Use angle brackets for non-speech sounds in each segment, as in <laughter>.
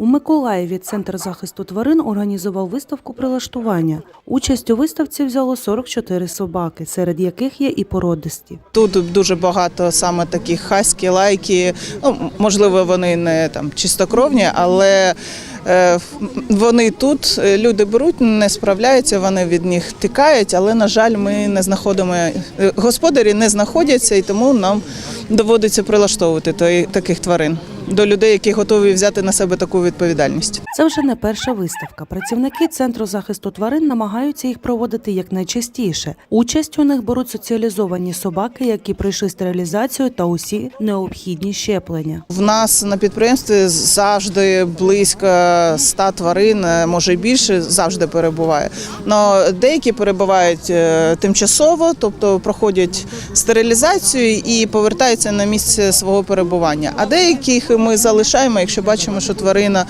У Миколаєві Центр захисту тварин організував виставку прилаштування. Участь у виставці взяло 44 собаки, серед яких є і породисті. Тут дуже багато саме таких хаські, лайки. Ну, можливо, вони не там чистокровні, але е, вони тут. е, Люди беруть, не справляються, вони від них тікають, але на жаль, ми не знаходимо е, господарі не знаходяться, і тому нам доводиться прилаштовувати таких тварин до людей, які готові взяти на себе таку відповідальність. Це вже не перша виставка. Працівники центру захисту тварин намагаються їх проводити якнайчастіше. Участь у них беруть соціалізовані собаки, які пройшли стерилізацію та усі необхідні щеплення. В нас на підприємстві завжди близько 100 тварин, е, може й більше, завжди перебуває. Но деякі перебувають е, тимчасово, тобто проходять стерилізацію і повертаються на місце свого перебування. А деяких ми залишаємо, якщо бачимо, що тварина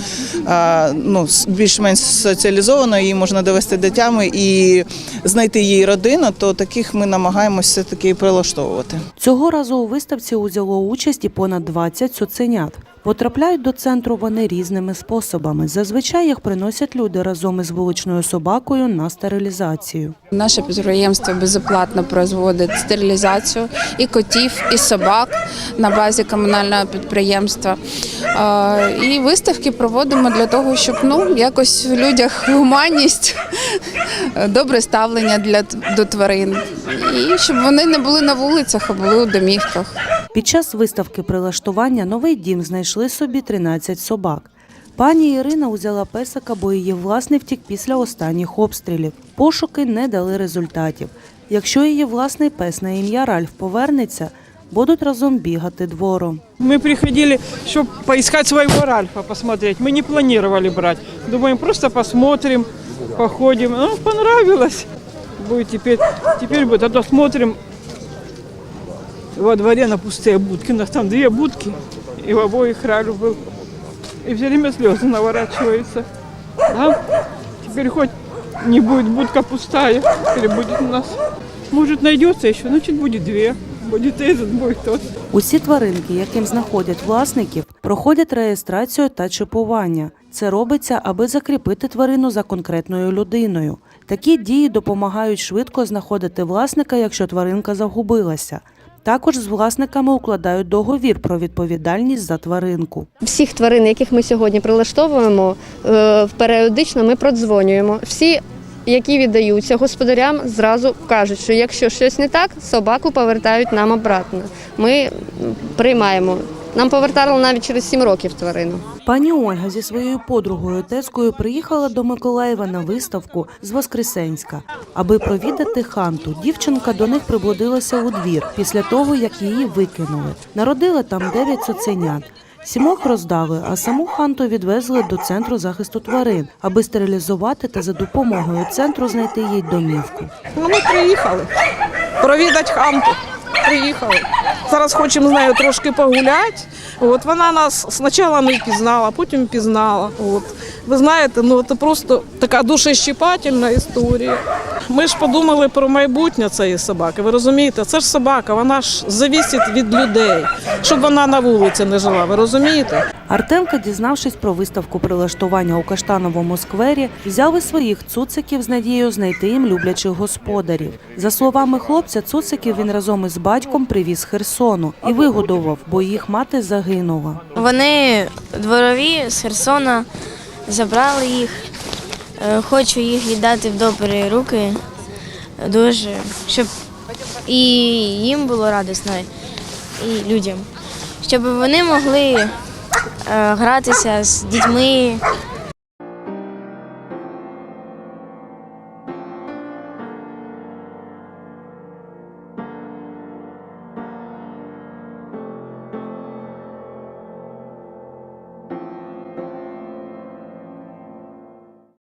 ну, більш-менш соціалізована, її можна довести до тями і знайти її родину, то таких ми намагаємося все-таки прилаштовувати. Цього разу у виставці узяло участь і понад 20 цуценят. Потрапляють до центру вони різними способами. Зазвичай їх приносять люди разом із вуличною собакою на стерилізацію. Наше підприємство безоплатно проводить стерилізацію і котів, і собак на базі комунального підприємства. І виставки проводимо для того, щоб ну якось в людях гуманність, <laughs> добре ставлення для до тварин, і щоб вони не були на вулицях, а були у домівках. Під час виставки прилаштування новий дім знайшли собі 13 собак. Пані Ірина узяла песика, бо її власний втік після останніх обстрілів. Пошуки не дали результатів. Якщо її власний пес на ім'я Ральф повернеться, будуть разом бігати двором. Мы приходили, чтобы поискать своего Ральфа, посмотреть. Мы не планировали брать. Думаем, просто посмотрим, походим. Ну, понравилось. Будет теперь, теперь будет. А то смотрим во дворе на пустые будки. У нас там две будки, и в обоих Ральф был. И все время слезы наворачиваются. Да? Теперь хоть не будет будка пустая, теперь будет у нас. Может найдется еще, значит будет две. Будет этот, будет тот. Усі тваринки, яким знаходять власників, проходять реєстрацію та чипування. Це робиться, аби закріпити тварину за конкретною людиною. Такі дії допомагають швидко знаходити власника, якщо тваринка загубилася. Також з власниками укладають договір про відповідальність за тваринку. Всіх тварин, яких ми сьогодні прилаштовуємо, е, періодично ми продзвонюємо. Всі, які віддаються господарям, зразу кажуть, що якщо щось не так, собаку повертають нам обратно. Ми приймаємо. Нам повертали навіть через 7 років тварину. Пані Ольга зі своєю подругою Тескою приїхала до Миколаєва на виставку з Воскресенська. Аби провідати ханту, дівчинка до них приблудилася у двір після того, як її викинули. Народила там дев'ять цуценят. Сімох роздали, а саму ханту відвезли до центру захисту тварин, аби стерилізувати та за допомогою центру знайти їй домівку. Ну, ми приїхали. Провідати ханту. Приїхали. Зараз хочемо з нею трошки погуляти. От вона нас спочатку не впізнала, потім впізнала. От. Ви знаєте, ну це просто така душещіпательна історія. Ми ж подумали про майбутнє цієї собаки. Ви розумієте, це ж собака, вона ж завісить від людей, щоб вона на вулиці не жила. Ви розумієте? Артемка, дізнавшись про виставку прилаштування у Каштановому сквері, взяв із своїх цуциків з надією знайти їм люблячих господарів. За словами хлопця, цуциків він разом із батьком привіз Херсону і вигодував, бо їх мати загинула. Вони дворові з Херсона забрали їх. Е, Хочу їх віддати в добрі руки. Дуже, щоб і їм було радісно, і людям, щоб вони могли гратися з дітьми,